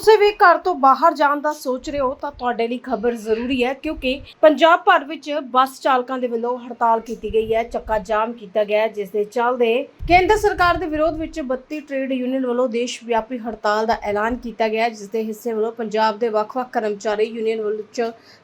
ਤੁਸੀਂ ਵੀ ਘਰ ਤੋਂ ਬਾਹਰ ਜਾਣ ਦਾ ਸੋਚ ਰਹੇ ਹੋ ਤਾਂ ਤੁਹਾਡੇ ਲਈ ਖਬਰ ਜ਼ਰੂਰੀ ਹੈ ਕਿਉਂਕਿ ਪੰਜਾਬ ਭਰ ਵਿੱਚ ਬੱਸ ਚਾਲਕਾਂ ਦੇ ਵੱਲੋਂ ਹੜਤਾਲ ਕੀਤੀ ਗਈ ਹੈ, ਚੱਕਾ ਜਾਮ ਕੀਤਾ ਗਿਆ ਜਿਸ ਦੇ ਚੱਲਦੇ ਕੇਂਦਰ ਸਰਕਾਰ ਦੇ ਵਿਰੋਧ ਵਿੱਚ 32 ਟ੍ਰੇਡ ਯੂਨੀਅਨ ਵੱਲੋਂ ਦੇਸ਼ ਵਿਆਪੀ ਹੜਤਾਲ ਦਾ ਐਲਾਨ ਕੀਤਾ ਗਿਆ ਜਿਸ ਦੇ ਹਿੱਸੇ ਵੱਲੋਂ ਪੰਜਾਬ ਦੇ ਵੱਖ-ਵੱਖ ਕਰਮਚਾਰੀ ਯੂਨੀਅਨ ਵੱਲੋਂ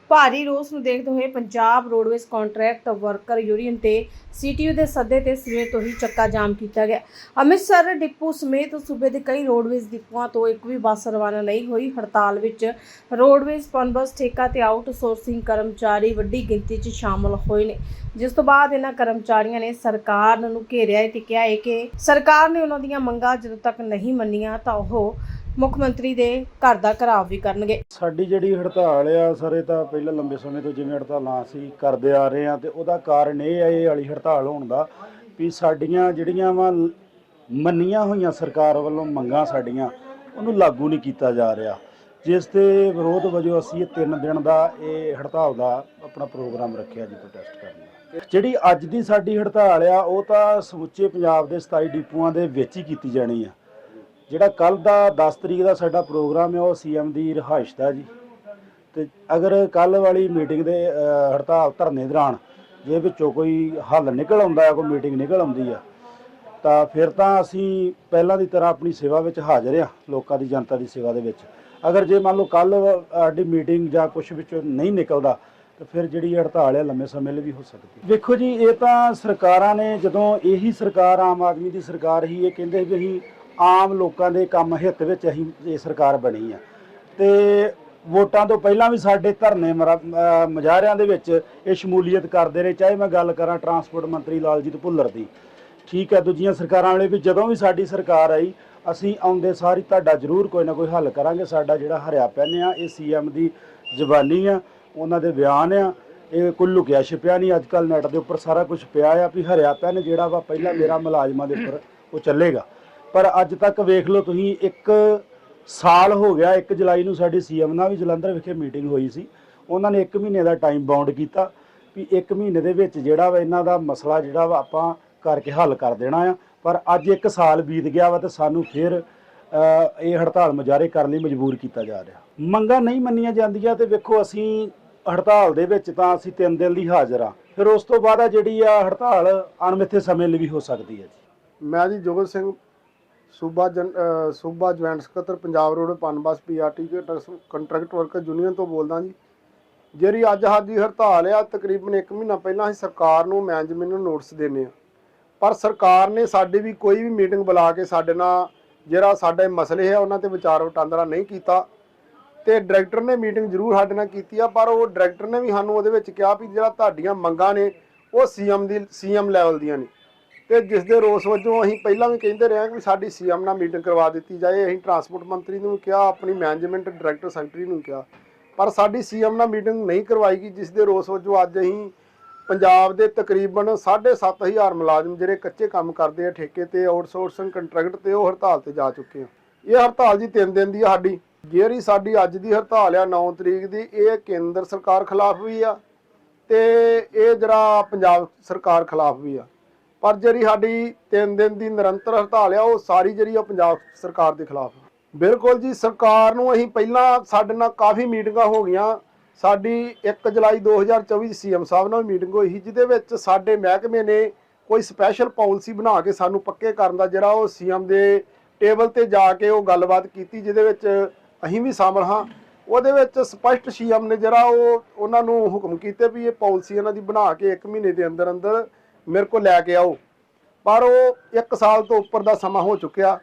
ਭਾਰੀ ਰੋਸ ਨੂੰ ਦੇਖਦੇ ਹੋਏ Punjab roadways contract worker union ਤੇ ਸੀਟੀਯੂ ਦੇ ਸੱਦੇ ਤੇ ਸਵੇਰ ਤੋਂ ਹੀ ਚੱਕਾ ਜਾਮ ਕੀਤਾ ਗਿਆ। ਅੰਮ੍ਰਿਤਸਰ ਡਿਪੂ ਸਮੇਤ ਸੂਬੇ ਦੇ ਕਈ ਰੋਡਵੇਜ਼ ਡਿਪੂਆਂ ਤੋਂ ਇੱਕ ਵੀ ਬੱਸ ਰਵਾਨਾ ਨਹੀਂ ਹੋਈ। ਹੜਤਾਲ ਵਿੱਚ ਰੋਡਵੇਜ਼ ਪਨਬਸ, ਠੇਕਾ ਤੇ ਆਊਟਸੋਰਸਿੰਗ ਕਰਮਚਾਰੀ ਵੱਡੀ ਗਿਣਤੀ 'ਚ ਸ਼ਾਮਲ ਹੋਏ ਨੇ। ਜਿਸ ਤੋਂ ਬਾਅਦ ਇਹਨਾਂ ਕਰਮਚਾਰੀਆਂ ਨੇ ਸਰਕਾਰ ਨੂੰ ਘੇਰਿਆ ਹੈ ਤੇ ਕਿਹਾ ਹੈ ਕਿ ਸਰਕਾਰ ਨੇ ਉਹਨਾਂ ਦੀਆਂ ਮੰਗਾਂ ਜਦੋਂ ਤੱਕ ਨਹੀਂ ਮੰਨੀਆਂ ਤਾਂ ਉਹ ਮੁੱਖ ਮੰਤਰੀ ਦੇ ਘਰ ਦਾ ਘਰਾਵ ਵੀ ਕਰਨਗੇ। ਸਾਡੀ ਜਿਹੜੀ ਹੜਤਾਲ ਆ, ਸਾਰੇ ਤਾਂ ਪਹਿਲਾਂ ਲੰਬੇ ਸਮੇਂ ਤੋਂ ਜਿਵੇਂ ਹੜਤਾਲਾਂ ਅਸੀਂ ਕਰਦੇ ਆ ਰਹੇ ਆ ਤੇ ਉਹਦਾ ਕਾਰਨ ਇਹ ਹੈ ਇਹ ਵਾਲੀ ਹੜਤਾਲ ਹੋਣ ਦਾ ਵੀ ਸਾਡੀਆਂ ਜਿਹੜੀਆਂ ਵਾ ਮੰਨੀਆਂ ਹੋਈਆਂ ਸਰਕਾਰ ਵੱਲੋਂ ਮੰਗਾਂ ਸਾਡੀਆਂ, ਉਹਨੂੰ ਲਾਗੂ ਨਹੀਂ ਕੀਤਾ ਜਾ ਰਿਹਾ। ਜਿਸ ਦੇ ਵਿਰੋਧ ਵਜੋਂ ਅਸੀਂ ਇਹ ਤਿੰਨ ਦਿਨ ਦਾ ਇਹ ਹੜਤਾਲ ਦਾ ਆਪਣਾ ਪ੍ਰੋਗਰਾਮ ਰੱਖਿਆ ਜੀ ਪ੍ਰੋਟੈਸਟ ਕਰਨ ਦਾ। ਜਿਹੜੀ ਅੱਜ ਦੀ ਸਾਡੀ ਹੜਤਾਲ ਆ, ਉਹ ਤਾਂ ਸਮੁੱਚੇ ਪੰਜਾਬ ਦੇ 27 ਡਿਪੂਆਂ ਦੇ ਵਿੱਚ ਹੀ ਕੀਤੀ ਜਾਣੀ ਆ। ਜਿਹੜਾ ਕੱਲ ਦਾ 10 ਤਰੀਕ ਦਾ ਸਾਡਾ ਪ੍ਰੋਗਰਾਮ ਹੈ, ਉਹ ਸੀਐਮ ਦੀ ਰਿਹਾਇਸ਼ ਦਾ ਜੀ। ਤੇ ਅਗਰ ਕੱਲ ਵਾਲੀ ਮੀਟਿੰਗ ਦੇ ਹੜਤਾਲ ਧਰਨੇ ਦੌਰਾਨ ਜੇ ਵਿੱਚੋਂ ਕੋਈ ਹੱਲ ਨਿਕਲ ਆਉਂਦਾ ਹੈ, ਕੋਈ ਮੀਟਿੰਗ ਨਿਕਲ ਆਉਂਦੀ ਆ ਤਾਂ ਫਿਰ ਤਾਂ ਅਸੀਂ ਪਹਿਲਾਂ ਦੀ ਤਰ੍ਹਾਂ ਆਪਣੀ ਸੇਵਾ ਵਿੱਚ ਹਾਜ਼ਰ ਆ ਲੋਕਾਂ ਦੀ, ਜਨਤਾ ਦੀ ਸੇਵਾ ਦੇ ਵਿੱਚ। ਅਗਰ ਜੇ ਮੰਨ ਲਓ ਕੱਲ ਸਾਡੀ ਮੀਟਿੰਗ ਜਾਂ ਕੁਝ ਵਿੱਚੋਂ ਨਹੀਂ ਨਿਕਲਦਾ, ਤਾਂ ਫਿਰ ਜਿਹੜੀ ਹੜਤਾਲ ਹੈ, ਲੰਮੇ ਸਮੇਂ ਲਈ ਵੀ ਹੋ ਸਕਦੀ ਹੈ। ਵੇਖੋ ਜੀ, ਇਹ ਤਾਂ ਸਰਕਾਰਾਂ ਨੇ, ਜਦੋਂ ਇਹੀ ਸਰਕਾਰ ਆਮ ਆਦਮੀ ਦੀ ਸਰਕਾਰ ਹੀ ਇਹ ਕਹਿੰਦੇ ਵੀ ਅਸੀਂ ਆਮ ਲੋਕਾਂ ਦੇ ਕੰਮ ਹਿੱਤ ਵਿੱਚ ਅਸੀਂ ਇਹ ਸਰਕਾਰ ਬਣੀ ਆ। ਤੇ ਵੋਟਾਂ ਤੋਂ ਪਹਿਲਾਂ ਵੀ ਸਾਡੇ ਧਰਨੇ ਮਰਾ- ਮੁਜ਼ਾਹਰਿਆਂ ਦੇ ਵਿੱਚ ਇਹ ਸ਼ਮੂਲੀਅਤ ਕਰਦੇ ਰਹੇ, ਚਾਹੇ ਮੈਂ ਗੱਲ ਕਰਾਂ ਟਰਾਂਸਪੋਰਟ ਮੰਤਰੀ ਲਾਲਜੀਤ ਭੁੱਲਰ ਦੀ। ਠੀਕ ਹੈ, ਦੂਜੀਆਂ ਸਰਕਾਰਾਂ ਵਾਲੇ ਵੀ ਜਦੋਂ ਵੀ ਸਾਡੀ ਸਰਕਾਰ ਆਈ, ਅਸੀਂ ਆਉਂਦੇ ਸਾਰੀ ਤੁਹਾਡਾ ਜ਼ਰੂਰ ਕੋਈ ਨਾ ਕੋਈ ਹੱਲ ਕਰਾਂਗੇ। ਸਾਡਾ ਜਿਹੜਾ ਹਰਿਆ ਪੈਨ ਆ, ਇਹ ਸੀਐਮ ਦੀ ਜ਼ਬਾਨੀ ਆ, ਉਹਨਾਂ ਦੇ ਬਿਆਨ ਆ। ਇਹ ਕੋਈ ਲੁਕਿਆ ਛਿਪਿਆ ਨਹੀਂ, ਅੱਜ ਕੱਲ ਨੈਟ ਦੇ ਉੱਪਰ ਸਾਰਾ ਕੁਝ ਪਿਆ ਆ ਵੀ ਹਰਿਆ ਪੈਨ ਜਿਹੜਾ ਵਾ ਪਹਿਲਾਂ ਮੇਰਾ ਮੁਲਾਜ਼ਮਾਂ ਦੇ ਉੱਪਰ ਉਹ ਚੱਲੇਗਾ। ਪਰ ਅੱਜ ਤੱਕ ਵੇਖ ਲਓ ਤੁਸੀਂ, ਇੱਕ ਸਾਲ ਹੋ ਗਿਆ 1 ਜੁਲਾਈ ਨੂੰ ਸਾਡੀ ਸੀਐਮ ਨਾਲ ਵੀ ਜਲੰਧਰ ਵਿਖੇ ਮੀਟਿੰਗ ਹੋਈ ਸੀ। ਉਹਨਾਂ ਨੇ 1 ਮਹੀਨੇ ਦਾ ਟਾਈਮ ਬਾਉਂਡ ਕੀਤਾ ਵੀ 1 ਮਹੀਨੇ ਦੇ ਵਿੱਚ ਜਿਹੜਾ ਵਾ ਇਹਨਾਂ ਦਾ ਮਸਲਾ ਜਿਹੜਾ ਵਾ ਆਪਾਂ ਕਰਕੇ ਹੱਲ ਕਰ ਦੇਣਾ ਆ। ਪਰ ਅੱਜ 1 ਸਾਲ ਬੀਤ ਗਿਆ ਵਾ ਤੇ ਸਾਨੂੰ ਫਿਰ ਇਹ ਹੜਤਾਲ ਮੁਜ਼ਾਹਰੇ ਕਰਨ ਲਈ ਮਜਬੂਰ ਕੀਤਾ ਜਾ ਰਿਹਾ। ਮੰਗਾਂ ਨਹੀਂ ਮੰਨੀਆਂ ਜਾਂਦੀਆਂ ਤੇ ਵੇਖੋ ਅਸੀਂ ਹੜਤਾਲ ਦੇ ਵਿੱਚ ਤਾਂ ਅਸੀਂ 3 ਦਿਨ ਲਈ ਹਾਜ਼ਰ ਆ ਫਿਰ ਉਸ ਤੋਂ ਬਾਅਦ ਆ ਜਿਹੜੀ ਆ ਹੜਤਾਲ ਅਣਮਿੱਥੇ ਸਮੇਂ ਲਈ ਵੀ ਹੋ ਸਕਦੀ ਹੈ ਜੀ। ਮੈਂ ਜੀ ਜੋਗਤ ਸਿੰਘ ਸੂਬਾ ਜਨ ਸੂਬਾ ਜੁਆਇੰਟ ਸਕੱਤਰ Punjab road PUNBUS PRT contract worker union ਤੋਂ ਬੋਲਦਾ ਜੀ। ਜਿਹੜੀ ਅੱਜ ਸਾਡੀ ਹੜਤਾਲ ਆ, ਤਕਰੀਬਨ 1 ਮਹੀਨਾ ਪਹਿਲਾਂ ਅਸੀਂ ਸਰਕਾਰ ਨੂੰ ਮੈਨੇਜਮੈਂਟ ਨੂੰ ਨੋਟਿਸ ਦੇਣੇ ਆ ਪਰ ਸਰਕਾਰ ਨੇ ਸਾਡੀ ਵੀ ਕੋਈ ਵੀ ਮੀਟਿੰਗ ਬੁਲਾ ਕੇ ਸਾਡੇ ਨਾਲ ਜਿਹੜਾ ਸਾਡੇ ਮਸਲੇ ਹੈ ਉਹਨਾਂ ਤੇ ਵਿਚਾਰ ਵਟਾਂਦਰਾ ਨਹੀਂ ਕੀਤਾ। ਤੇ ਡਾਇਰੈਕਟਰ ਨੇ ਮੀਟਿੰਗ ਜ਼ਰੂਰ ਸਾਡੇ ਨਾਲ ਕੀਤੀ ਆ, ਪਰ ਉਹ ਡਾਇਰੈਕਟਰ ਨੇ ਵੀ ਸਾਨੂੰ ਉਹਦੇ ਵਿੱਚ ਕਿਹਾ ਵੀ ਜਿਹੜਾ ਤੁਹਾਡੀਆਂ ਮੰਗਾਂ ਨੇ, ਉਹ ਸੀਐਮ ਦੀ ਸੀਐਮ ਲੈਵਲ ਦੀਆਂ ਨੇ। ਤੇ ਜਿਸ ਦੇ ਰੋਸ ਵਜੋਂ ਅਸੀਂ ਪਹਿਲਾਂ ਵੀ ਕਹਿੰਦੇ ਰਹੇ ਹਾਂ ਕਿ ਸਾਡੀ ਸੀਐਮ ਨਾਲ ਮੀਟਿੰਗ ਕਰਵਾ ਦਿੱਤੀ ਜਾਏ। ਅਸੀਂ ਟਰਾਂਸਪੋਰਟ ਮੰਤਰੀ ਨੂੰ ਕਿਹਾ, ਆਪਣੀ ਮੈਨੇਜਮੈਂਟ ਡਾਇਰੈਕਟਰ ਸੈਕਟਰੀ ਨੂੰ ਕਿਹਾ। ਪਰ ਸਾਡੀ ਸੀਐਮ ਨਾਲ ਮੀਟਿੰਗ ਨਹੀਂ ਕਰਵਾਈ ਗਈ ਜਿਸ ਦੇ ਰੋਸ ਵਜੋਂ ਅੱਜ ਅਸੀਂ ਪੰਜਾਬ ਦੇ ਤਕਰੀਬਨ 7500 ਮੁਲਾਜ਼ਮ ਜਿਹੜੇ ਕੱਚੇ ਕੰਮ ਕਰਦੇ ਆ, ਠੇਕੇ ਤੇ, ਆਊਟਸੋਰਸਿੰਗ ਕੰਟਰੈਕਟ ਤੇ, ਉਹ ਹੜਤਾਲ ਤੇ ਜਾ ਚੁੱਕੇ ਆ। ਇਹ ਹੜਤਾਲ ਜੀ 3 ਦਿਨ ਦੀ ਆ ਸਾਡੀ। ਜਿਹੜੀ ਸਾਡੀ ਅੱਜ ਦੀ ਹੜਤਾਲ ਆ 9 ਤਰੀਕ ਦੀ, ਇਹ ਕੇਂਦਰ ਸਰਕਾਰ ਖਿਲਾਫ ਵੀ ਆ ਤੇ ਇਹ ਜਿਹੜਾ ਪੰਜਾਬ ਸਰਕਾਰ ਖਿਲਾਫ ਵੀ ਆ। ਪਰ ਜਿਹੜੀ ਸਾਡੀ 3 ਦਿਨ ਦੀ ਨਿਰੰਤਰ ਹੜਤਾਲ ਆ, ਉਹ ਸਾਰੀ ਜਿਹੜੀ ਆ ਪੰਜਾਬ ਸਰਕਾਰ ਦੇ ਖਿਲਾਫ ਬਿਲਕੁਲ ਜੀ, ਸਰਕਾਰ ਨੂੰ ਅਸੀਂ ਪਹਿਲਾਂ ਸਾਡੇ ਨਾਲ ਕਾਫੀ ਮੀਟਿੰਗਾਂ ਹੋ ਗਈਆਂ। ਸਾਡੀ 1 ਜੁਲਾਈ 2024 ਸੀਐਮ ਸਾਹਿਬ ਨਾਲ ਮੀਟਿੰਗ ਹੋਈ ਸੀ, ਜਿਹਦੇ ਵਿੱਚ ਸਾਡੇ ਮਹਿਕਮੇ ਨੇ ਕੋਈ ਸਪੈਸ਼ਲ ਪਾਲਿਸੀ ਬਣਾ ਕੇ ਸਾਨੂੰ ਪੱਕੇ ਕਰਨ ਦਾ ਜਿਹੜਾ ਉਹ ਸੀਐਮ ਦੇ ਟੇਬਲ ਤੇ ਜਾ ਕੇ ਉਹ ਗੱਲਬਾਤ ਕੀਤੀ, ਜਿਹਦੇ ਵਿੱਚ ਅਸੀਂ ਵੀ ਸ਼ਾਮਲ ਹਾਂ। ਉਹਦੇ ਵਿੱਚ ਸਪਸ਼ਟ ਸੀਐਮ ਨੇ ਜਿਹੜਾ ਉਹ ਉਹਨਾਂ ਨੂੰ ਹੁਕਮ ਕੀਤੇ ਵੀ ਇਹ ਪਾਲਿਸੀ ਇਹਨਾਂ ਦੀ ਬਣਾ ਕੇ 1 ਮਹੀਨੇ ਦੇ ਅੰਦਰ ਅੰਦਰ ਮੇਰੇ ਕੋਲ ਲੈ ਕੇ ਆਓ। ਪਰ ਉਹ 1 ਸਾਲ ਤੋਂ ਉੱਪਰ ਦਾ ਸਮਾਂ ਹੋ ਚੁੱਕਿਆ।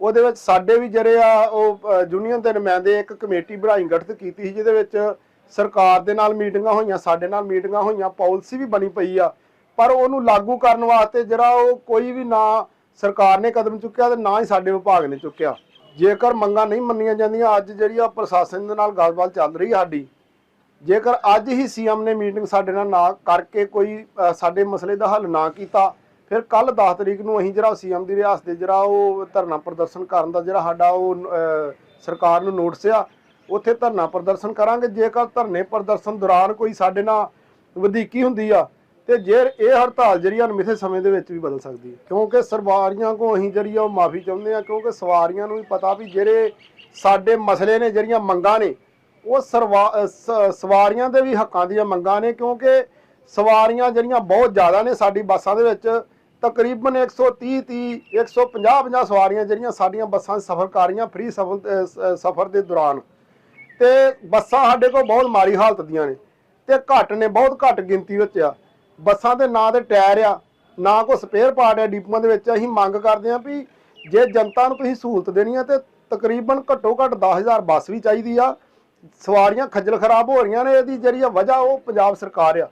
ਉਹਦੇ ਵਿੱਚ ਸਾਡੇ ਵੀ ਜਿਹੜੇ ਆ, ਉਹ ਯੂਨੀਅਨ ਦੇ ਨੁਮਾਇੰਦੇ ਇੱਕ ਕਮੇਟੀ ਬਣਾਈ, ਗਠਿਤ ਕੀਤੀ ਸੀ, ਜਿਹਦੇ ਵਿੱਚ ਸਰਕਾਰ ਦੇ ਨਾਲ ਮੀਟਿੰਗਾਂ ਹੋਈਆਂ, ਸਾਡੇ ਨਾਲ ਮੀਟਿੰਗਾਂ ਹੋਈਆਂ ਪਾਲਿਸੀ ਵੀ ਬਣੀ ਪਈ ਆ। ਪਰ ਉਹਨੂੰ ਲਾਗੂ ਕਰਨ ਵਾਸਤੇ ਜਿਹੜਾ ਉਹ ਕੋਈ ਵੀ ਨਾ ਸਰਕਾਰ ਨੇ ਕਦਮ ਚੁੱਕਿਆ ਤੇ ਨਾ ਹੀ ਸਾਡੇ ਵਿਭਾਗ ਨੇ ਚੁੱਕਿਆ। ਜੇਕਰ ਮੰਗਾਂ ਨਹੀਂ ਮੰਨੀਆਂ ਜਾਂਦੀਆਂ, ਅੱਜ ਜਿਹੜੀ ਆ ਪ੍ਰਸ਼ਾਸਨ ਦੇ ਨਾਲ ਗੱਲਬਾਤ ਚੱਲ ਰਹੀ ਸਾਡੀ ਜੇਕਰ ਅੱਜ ਹੀ ਸੀਐਮ ਨੇ ਮੀਟਿੰਗ ਸਾਡੇ ਨਾਲ ਨਾ ਕਰਕੇ ਕੋਈ ਸਾਡੇ ਮਸਲੇ ਦਾ ਹੱਲ ਨਾ ਕੀਤਾ, ਫਿਰ ਕੱਲ 10 ਤਰੀਕ ਨੂੰ ਅਸੀਂ ਜਿਹੜਾ ਸੀਐਮ ਦੀ ਰਿਆਸਤ ਦੇ ਜਿਹੜਾ ਉਹ ਧਰਨਾ ਪ੍ਰਦਰਸ਼ਨ ਕਰਨ ਦਾ ਜਿਹੜਾ ਸਾਡਾ ਉਹ ਸਰਕਾਰ ਨੂੰ ਨੋਟਿਸ ਆ, ਉੱਥੇ ਧਰਨਾ ਪ੍ਰਦਰਸ਼ਨ ਕਰਾਂਗੇ। ਜੇਕਰ ਧਰਨੇ ਪ੍ਰਦਰਸ਼ਨ ਦੌਰਾਨ ਕੋਈ ਸਾਡੇ ਨਾਲ ਵਧੀਕੀ ਹੁੰਦੀ ਆ, ਤੇ ਜੇ ਇਹ ਹੜਤਾਲ ਜਿਹੜੀ ਆ ਅਣਮਿੱਥੇ ਸਮੇਂ ਦੇ ਵਿੱਚ ਵੀ ਬਦਲ ਸਕਦੀ ਹੈ ਕਿਉਂਕਿ ਸਰਵਾਰੀਆਂ ਕੋ ਅਸੀਂ ਜਿਹੜੀ ਆ ਉਹ ਮਾਫੀ ਚਾਹੁੰਦੇ ਆ, ਕਿਉਂਕਿ ਸਵਾਰੀਆਂ ਨੂੰ ਵੀ ਪਤਾ ਵੀ ਜਿਹੜੇ ਸਾਡੇ ਮਸਲੇ ਨੇ, ਜਿਹੜੀਆਂ ਮੰਗਾਂ ਨੇ ਉਹ ਸਰਵਾ- ਸ- ਸਵਾਰੀਆਂ ਦੇ ਵੀ ਹੱਕਾਂ ਦੀਆਂ ਮੰਗਾਂ ਨੇ, ਕਿਉਂਕਿ ਸਵਾਰੀਆਂ ਜਿਹੜੀਆਂ ਬਹੁਤ ਜ਼ਿਆਦਾ ਨੇ ਸਾਡੀ ਬੱਸਾਂ ਦੇ ਵਿੱਚ, ਤਕਰੀਬਨ 130 30 150 50 ਸਵਾਰੀਆਂ ਜਿਹੜੀਆਂ ਸਾਡੀਆਂ ਬੱਸਾਂ 'ਚ ਸਫ਼ਰ ਕਰ ਰਹੀਆਂ ਫ੍ਰੀ ਸਫ਼ਰ ਸ- ਸਫ਼ਰ ਦੇ ਦੌਰਾਨ। ਤੇ ਬੱਸਾਂ ਸਾਡੇ ਕੋਲ ਬਹੁਤ ਮਾੜੀ ਹਾਲਤ ਦੀਆਂ ਨੇ, ਤੇ ਘੱਟ ਨੇ, ਬਹੁਤ ਘੱਟ ਗਿਣਤੀ ਵਿੱਚ ਆ। ਬੱਸਾਂ ਦੇ ਨਾਂ ਤੇ ਟਾਇਰ ਆ, ਨਾ ਕੋ ਸਪੇਅਰ ਪਾਰਟ ਆ ਡਿਪੂਆਂ ਦੇ ਵਿੱਚ, ਅਸੀਂ ਮੰਗ ਕਰਦੇ ਹਾਂ ਵੀ ਜੇ ਜਨਤਾ ਨੂੰ ਤੁਸੀਂ ਸਹੂਲਤ ਦੇਣੀ ਆ, ਤੇ ਤਕਰੀਬਨ ਘੱਟੋ ਘੱਟ 10000 ਬੱਸ ਵੀ ਚਾਹੀਦੀ ਆ। ਸਵਾਰੀਆਂ ਖੱਜਲ ਖਰਾਬ ਹੋ ਰਹੀਆਂ ਨੇ ਇਹਦੀ ਜਿਹੜੀ ਆ ਵਜ੍ਹਾ ਉਹ ਪੰਜਾਬ ਸਰਕਾਰ ਆ।